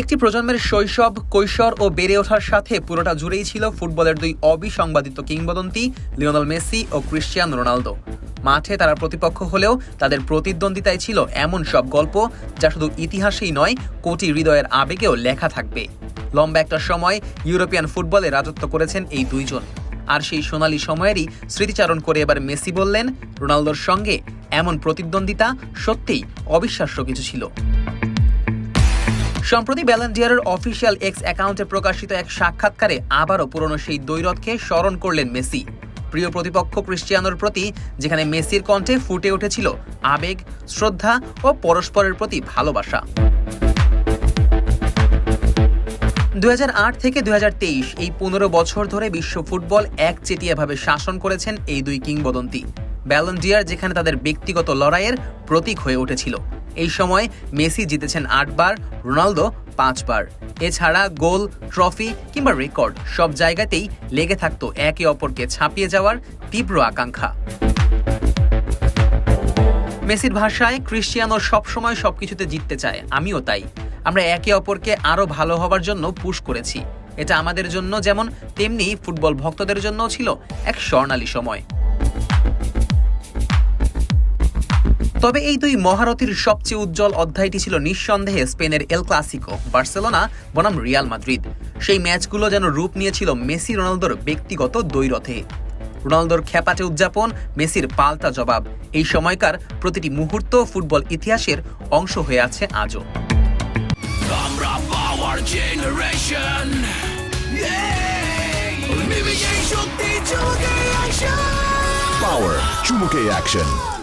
একটি প্রজন্মের শৈশব, কৈশোর ও বেড়ে ওঠার সাথে পুরোটা জুড়েই ছিল ফুটবলের দুই অবিসংবাদিত কিংবদন্তি লিওনাল মেসি ও ক্রিশ্চিয়ান রোনালদো। মাঠে তারা প্রতিপক্ষ হলেও তাদের প্রতিদ্বন্দ্বিতায় ছিল এমন সব গল্প যা শুধু ইতিহাসেই নয়, কোটি হৃদয়ের আবেগেও লেখা থাকবে। লম্বা একটা সময় ইউরোপিয়ান ফুটবলে রাজত্ব করেছেন এই দুইজন। আর সেই সোনালী সময়েরই স্মৃতিচারণ করে এবার মেসি বললেন, রোনালদোর সঙ্গে এমন প্রতিদ্বন্দ্বিতা সত্যিই অবিশ্বাস্য কিছু ছিল। সম্প্রতি ব্যালেন্ডিয়ারের অফিসিয়াল এক্স অ্যাকাউন্টে প্রকাশিত এক সাক্ষাৎকারে আবারও পুরনো সেই দ্বৈরথকে স্মরণ করলেন মেসি। প্রিয় প্রতিপক্ষ ক্রিশ্চিয়ানোর প্রতি, যেখানে মেসির কণ্ঠে ফুটে উঠেছিল আবেগ, শ্রদ্ধা ও পরস্পরের প্রতি ভালোবাসা। দু হাজার আট থেকে দু হাজার তেইশ, এই পনেরো বছর ধরে বিশ্ব ফুটবল একচেটিয়াভাবে শাসন করেছেন এই দুই কিংবদন্তি। ব্যালন্ডিয়ার যেখানে তাদের ব্যক্তিগত লড়াইয়ের প্রতীক হয়ে উঠেছিল। এই সময় মেসি জিতেছেন আটবার, রোনালদো পাঁচবার। এছাড়া গোল, ট্রফি কিংবা রেকর্ড সব জায়গাতেই লেগে থাকতো একে অপরকে ছাপিয়ে যাওয়ার তীব্র আকাঙ্ক্ষা। মেসির ভাষায় ক্রিশ্চিয়ানো সবসময় সবকিছুতে জিততে চায়, আমিও তাই। আমরা একে অপরকে আরও ভালো হবার জন্য পুশ করেছি। এটা আমাদের জন্য যেমন, তেমনি ফুটবল ভক্তদের জন্যও ছিল এক স্বর্ণালী সময়। তবে এই দুই মহারথীর সবচেয়ে উজ্জ্বল অধ্যায়টি ছিল নিঃসন্দেহে স্পেনের এল ক্লাসিকো বার্সেলোনা বনাম রিয়াল মাদ্রিদ। সেই ম্যাচগুলো যেন রূপ নিয়েছিল মেসি রোনালদোর ব্যক্তিগত দ্বৈরথে। রোনালদোর খ্যাপাটে উদযাপন মেসির পাল্টা জবাব। এই সময়কার প্রতিটি মুহূর্ত ফুটবল ইতিহাসের অংশ হয়ে আছে আজও। Power চুমুকে অ্যাকশন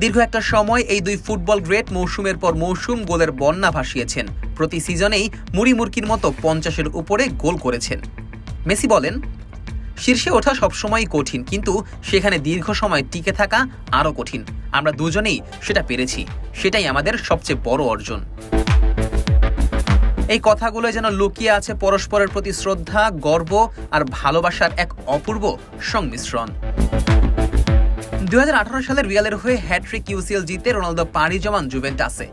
দীর্ঘ একটা সময় এই দুই ফুটবল গ্রেট মৌসুমের পর মৌসুম গোলের বন্যা ভাসিয়েছেন। প্রতি সিজনেই মুড়ি মুরকির মতো পঞ্চাশের উপরে গোল করেছেন। মেসি বলেন, শীর্ষে ওঠা সবসময়ই কঠিন, কিন্তু সেখানে দীর্ঘ সময় টিকে থাকা আরও কঠিন। আমরা দুজনেই সেটা পেরেছি। সেটাই আমাদের সবচেয়ে বড় অর্জন। এই কথাগুলো যেন লুকিয়ে আছে পরস্পরের প্রতি শ্রদ্ধা, গর্ব আর ভালোবাসার এক অপূর্ব সংমিশ্রণ। দু সালের রিয়ালের হয়ে হ্যাট্রিক ইউসিএল জিতে রোনালদো পাড়ি জমান জুভেন্টাসে।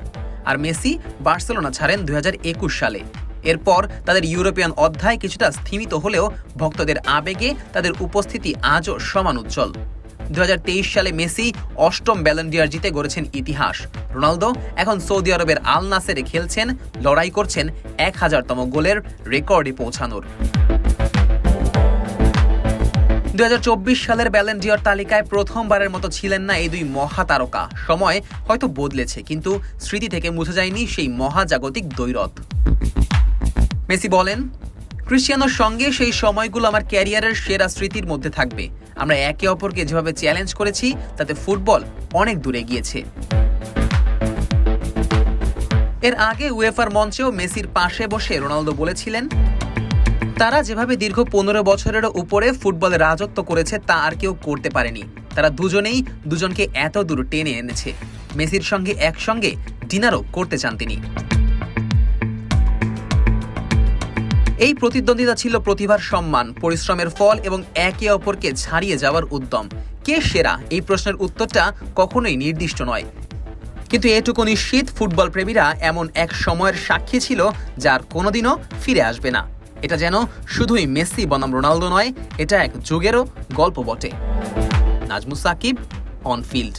আর মেসি বার্সেলোনা ছাড়েন দু হাজার একুশ সালে। এরপর তাদের ইউরোপিয়ান অধ্যায় কিছুটা স্থিমিত হলেও ভক্তদের আবেগে তাদের উপস্থিতি আজও সমান উজ্জ্বল। দু হাজার তেইশ সালে মেসি অষ্টম ব্যালেন্ডিয়ার জিতে গড়েছেন ইতিহাস। রোনালদো এখন সৌদি আরবের আল নাসেরে খেলছেন, লড়াই করছেন এক হাজারতম গোলের রেকর্ডে পৌঁছানোর। দুই হাজার চব্বিশ সালের ব্যালেন্ডিয়র তালিকায় প্রথমবারের মতো ছিলেন না এই দুই মহাতারকা। সময় হয়তো বদলেছে, কিন্তু স্মৃতি থেকে মুছে যায়নি সেই মহাজাগতিক দ্বৈরথ। মেসি বলেন, ক্রিশ্চিয়ানোর সঙ্গে সেই সময়গুলো আমার ক্যারিয়ারের সেরা স্মৃতির মধ্যে থাকবে। আমরা একে অপরকে যেভাবে চ্যালেঞ্জ করেছি, তাতে ফুটবল অনেক দূরে গিয়েছে এর আগে উয়েফার মঞ্চেও মেসির পাশে বসে রোনালদো বলেছিলেন তারা যেভাবে দীর্ঘ পনেরো বছরের উপরে ফুটবলে রাজত্ব করেছে, তা আর কেউ করতে পারেনি। তারা দুজনেই দুজনকে এত দূর টেনে এনেছে। মেসির সঙ্গে একসঙ্গে ডিনারও করতে চান তিনি। এই প্রতিদ্বন্দ্বিতা ছিল প্রতিভার সম্মান, পরিশ্রমের ফল এবং একে অপরকে ছাড়িয়ে যাওয়ার উদ্যম। কে সেরা? এই প্রশ্নের উত্তরটা কখনোই নির্দিষ্ট নয়। কিন্তু এটুকু নিশ্চিত ফুটবল প্রেমীরা এমন এক সময়ের সাক্ষী ছিল, যার কোনোদিনও ফিরে আসবে না। এটা যেন শুধুই মেসি, বনাম রোনালদো নয়, এটা এক যুগেরও গল্প বটে। নাজমু সাকিব অন ফিল্ড